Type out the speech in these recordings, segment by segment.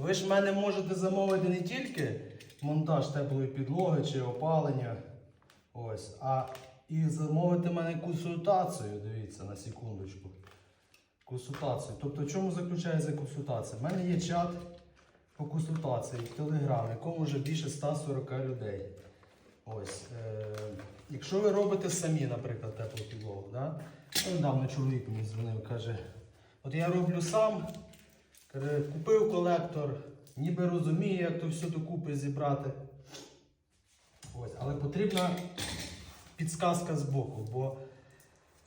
Ви ж мене можете замовити не тільки монтаж теплої підлоги чи опалення. Ось, а і замовити мене консультацію. Дивіться на секундочку. Консультацію. Тобто, в чому заключається консультація? У мене є чат по консультації в Телеграм, в якому вже більше 140 людей.Ось. Е, якщо ви робите самі, наприклад, теплу підлогу, да? Недавно чоловік мені дзвонив, каже, от я роблю сам, купив колектор, ніби розумію, як то все докупи зібрати. Ось. Але потрібна підсказка з боку, бо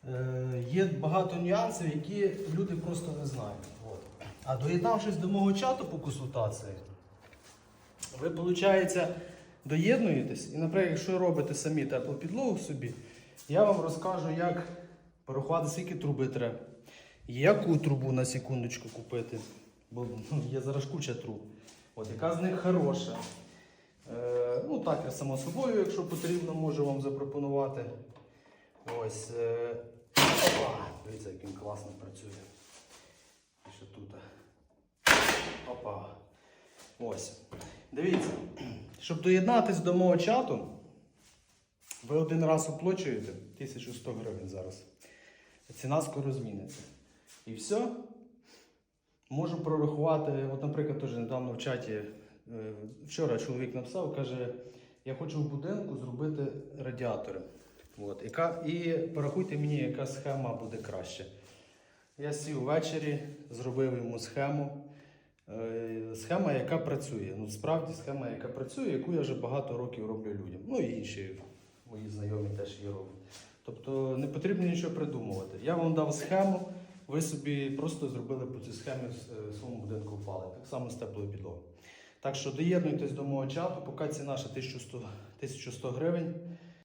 е, є багато нюансів, які люди просто не знають. От. А доєднавшись до мого чату по консультації, ви, виходить, доєднуєтесь, і, наприклад, якщо робите самі теплу підлогу собі, я вам розкажу, як порахувати, скільки труби треба, яку трубу на секундочку купити, бо ну, є зараз куча труб. От, яка з них хороша. Е, ну, так, само собою, якщо потрібно, можу вам запропонувати. Ось. Е, опа! Дивіться, як він класно працює. І ще тут. Опа. Ось. Дивіться, щоб доєднатися до мого чату, ви один раз оплачуєте 1100 гривень зараз. Ціна скоро зміниться. І все. Можу прорахувати, от, наприклад, теж недавно в чаті, е, вчора чоловік написав, каже, я хочу в будинку зробити радіатори. От, яка, і порахуйте мені, яка схема буде краще. Я сів ввечері, зробив йому схему. Е, Схема, яка працює. Ну, справді схема, яка працює, яку я вже багато років роблю людям. Ну і інші мої знайомі теж її роблять. Тобто не потрібно нічого придумувати. Я вам дав схему, ви собі просто зробили по цій схемі в е, своєму будинку впали. Так само з теплою підлогою. Так що доєднуйтесь до мого чату, поки ціна ще 1100, 1100 гривень.